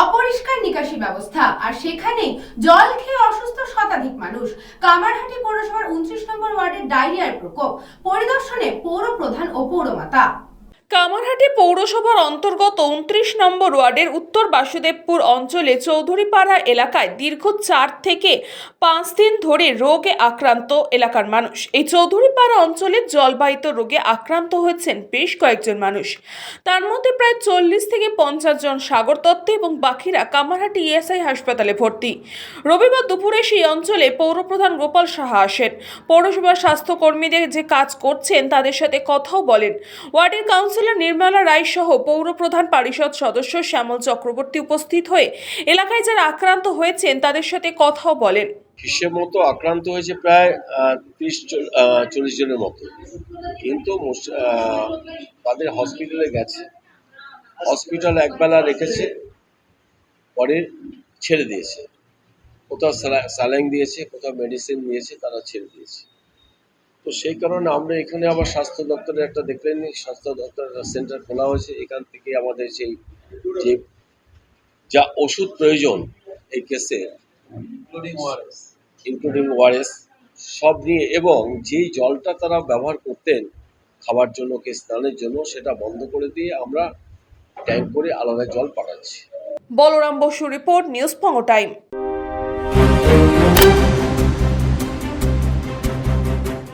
অপরিষ্কার নিকাশি ব্যবস্থা। আর সেখানে জল খেয়ে অসুস্থ শতাধিক মানুষ। কামারহাটি পৌরসভার উনত্রিশ নম্বর ওয়ার্ডের ডায়রিয়ার প্রকোপ। পরিদর্শনে পৌর প্রধান ও পৌরমাতা। কামারহাটি পৌরসভার অন্তর্গত উনত্রিশ নম্বর ওয়ার্ডের উত্তর বাসুদেবপুর অঞ্চলে চৌধুরীপাড়া এলাকায় দীর্ঘ চার থেকে পাঁচ দিন ধরে রোগে আক্রান্ত এলাকার মানুষ। এই চৌধুরীপাড়া অঞ্চলে জলবাহিত রোগে আক্রান্ত হয়েছেন বেশ কয়েকজন মানুষ। তার মধ্যে প্রায় চল্লিশ থেকে পঞ্চাশ জন সাগর তত্ত্ব এবং বাকিরা কামারহাটি ইএসআই হাসপাতালে ভর্তি। রবিবার দুপুরে সেই অঞ্চলে পৌরপ্রধান গোপাল সাহা আসেন। পৌরসভার স্বাস্থ্যকর্মীদের যে কাজ করছেন তাদের সাথে কথাও বলেন। ওয়ার্ডের কাউন্সিলর নির্মলা রায় সহ পৌরপ্রধান পরিষদ সদস্য শ্যামল চক্রবর্তী উপস্থিত হয়ে এলাকায় যারা আক্রান্ত হয়েছেন তাদের সাথে কথাও বলেন। হিসেব মতো আক্রান্ত হয়েছে প্রায় তিরিশ চল্লিশ জনের মতো। কিন্তু তাদের হসপিটালে গেছে। হসপিটাল একবেলা রেখেছে, পরে ছেড়ে দিয়েছে। কোথাও স্যালাইন দিয়েছে, কোথাও মেডিসিন দিয়েছে তারা ছেড়ে দিয়েছে। তো সেই কারণে আমরা এখানে আবার স্বাস্থ্য দপ্তরের একটা দেখলেন স্বাস্থ্য দপ্তরের সেন্টার খোলা হয়েছে। এখান থেকে আমাদের সেই যে যা ওষুধ প্রয়োজন এই কেসে ইনক্লুডিং ওয়ারেস সব নিয়ে এবং যেই জলটা তারা ব্যবহার করতেন খাবার জন্য কে স্নানের জন্য সেটা বন্ধ করে দিয়ে আমরা ট্যাঙ্ক করে আলাদা জল পাঠাচ্ছি। বলরাম বসু রিপোর্ট নিউজ পঙ্গ টাইম